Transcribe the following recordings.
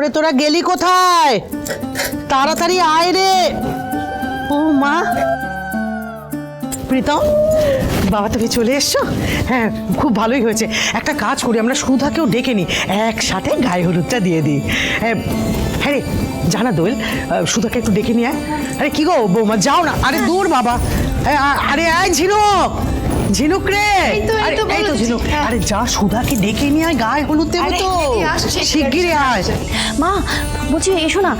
ওরে তোরা গেলি কোথায়? তাড়াতাড়ি আয় রে। ও মা। প্রীতম বাবা তুমি চলে এসছো? হ্যাঁ খুব ভালোই হয়েছে। একটা কাজ করি আমরা সুধাকেও ডেকে নিই। একসাথে গায়ে হলুদটা দিয়ে দিই। হ্যাঁ হ্যাঁ রে জানা দোয়েল সুধাকে একটু ডেকে নিয়ে আরে কি গো বৌমা যাও না। আরে দূর বাবা। এ, আরে আয় ঝিনুক। ঝিনুক রে। এই আরে, তো এই তো ঝিনুক। হ্যাঁ। আরে যা সুধাকে ডেকে নিয়ে আয় গায়ে হলুদ দেবো তো। আসছে, শিগগিরই আয়। মা বলছি এসো না।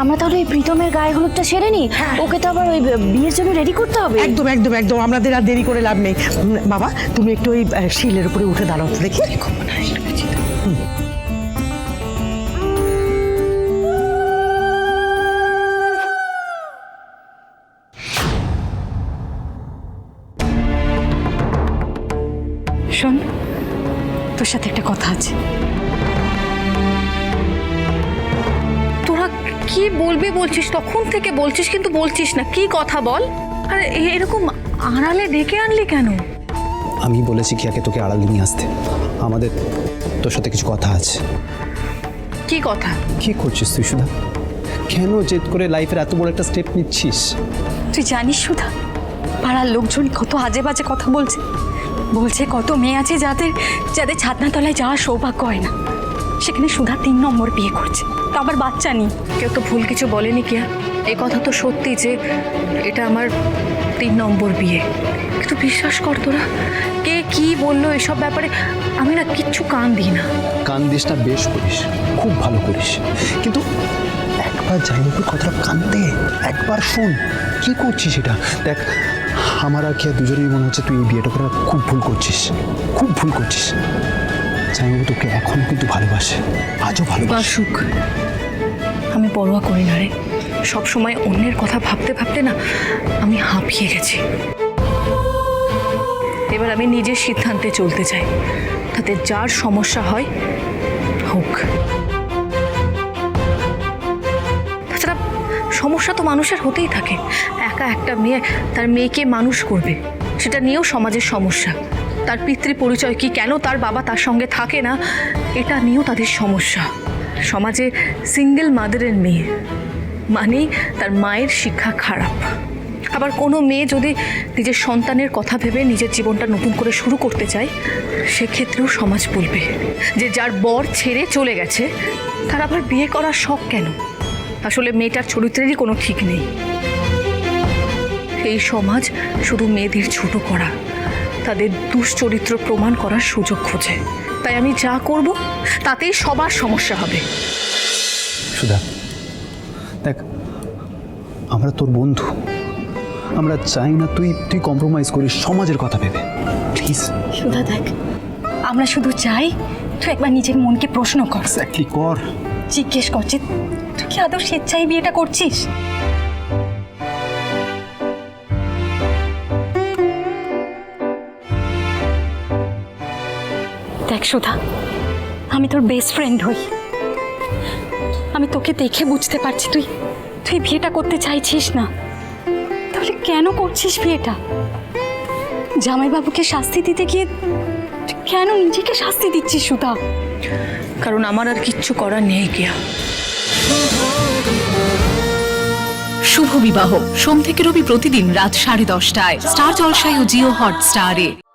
আমরা তাহলে এই প্রীতমের গায়ে হলুদটা সেরে নি। ওকে তো আবার ওই বিয়ের জন্য রেডি করতে হবে? একদম একদম একদম। আমাদের আর দেরি করে লাভ নেই। বাবা তুমি একটু ওই শিলের উপরে উঠে দাঁড়াও তো দেখি। হুম। শোন তোর সাথে একটা কথা আছে। তোরা কি বলবি বলছিস? তখন থেকে বলছিস কিন্তু বলছিস না। কি কথা বল? আরে এরকম আড়ালে ডেকে আনলি কেন? আমি বলেছি কিয়াকে তোকে আড়ালে নিয়ে আসতে। আমাদের তোর সাথে কিছু কথা আছে। কি কথা? কি করছিস তুই সুধা? কেন জেদ করে লাইফের এত বড় একটা স্টেপ নিচ্ছিস? তুই জানিস সুধা পাড়ার লোকজন কত আজে বাজে কথা বলছে। বলছে কত মেয়ে আছে যাদের যাদের ছাদনা তলায় যাওয়ার সৌভাগ্য হয় না। সেখানে সুধা তিন নম্বর বিয়ে করছে। তো আবার বাচ্চা নেই। কেউ তো ভুল কিছু বলেনি কিয়া এই কথা তো সত্যি যে এটা আমার তিন নম্বর বিয়ে। কিন্তু বিশ্বাস কর তোরা, কে কি বলল এসব ব্যাপারে, আমি না কিচ্ছু কান দিই না। কান দিসটা বেশ করিস। খুব ভালো করিস। কিন্তু একবার জাইনুকে কথাটা কান দে, একবার শোন। কি করছিস এটা? দেখ আমার আর কিয়া দুজনেই মনে হচ্ছে তুই এই বিয়েটা করে খুব ভুল করছিস। খুব ভুল করছিস। জাইনু তোকে এখন কিন্তু ভালোবাসে। আজও ভালোবাসে। বাসুক, আমি পরোয়া করি না রে। সব সময় অন্যের কথা ভাবতে ভাবতে না আমি হাঁপিয়ে গেছি। এবার আমি নিজের সিদ্ধান্তে চলতে চাই। তাতে যার সমস্যা হয়, হোক। সমস্যা তো মানুষের হতেই থাকে। একা একটা মেয়ে, তার মেয়েকে মানুষ করবে, সেটা নিয়েও সমাজের সমস্যা। তার পিতৃ পরিচয় কি কেন তার বাবা তার সঙ্গে থাকে না, এটা নিয়েও তাদের সমস্যা। সমাজে সিঙ্গেল মাদারের মেয়ে, মানেই তার মায়ের শিক্ষা খারাপ। আবার কোনো মেয়ে যদি নিজের সন্তানের কথা ভেবে নিজের জীবনটা নতুন করে শুরু করতে চায়, সেক্ষেত্রেও সমাজ বলবে যে, যার বর ছেড়ে চলে গেছে, তার আবার বিয়ে করার শখ কেন? আসলে মেয়েটার চরিত্রেরই কোনো ঠিক নেই। এই সমাজ শুধু মেয়েদের ছোট করা তাদের দুশ্চরিত্র প্রমাণ করার সুযোগ খোঁজে। তাই আমি যা করব তাতেই সবার সমস্যা হবে। সুধা দেখ আমরা তোর বন্ধু। আমরা চাই না তুই তুই কম্প্রোমাইজ করিস সমাজের কথা ভেবে। প্লিজ সুধা দেখ আমরা শুধু চাই তুই একবার নিজের মনকে প্রশ্ন কর। কর। জিজ্ঞেস করছিস তুই কি আদৌ স্বেচ্ছায় বিয়েটা করছিস? দেখ সুধা, আমি তোর বেস্ট ফ্রেন্ড হই। আমি তোকে দেখে বুঝতে পারছি তুই তুই বিয়েটা করতে চাইছিস না। তাহলে কেন করছিস বিয়েটা? জামাইবাবুকে শাস্তি দিতে গিয়ে কেন নিজেকে শাস্তি দিচ্ছিস সুধা? কারণ আমার আর কিচ্ছু করার নেই গিয়া। শুভ বিবাহ। সোম থেকে রবি প্রতিদিন রাত সাড়ে দশটায়। স্টার জলসায় ও জিও হটস্টারে।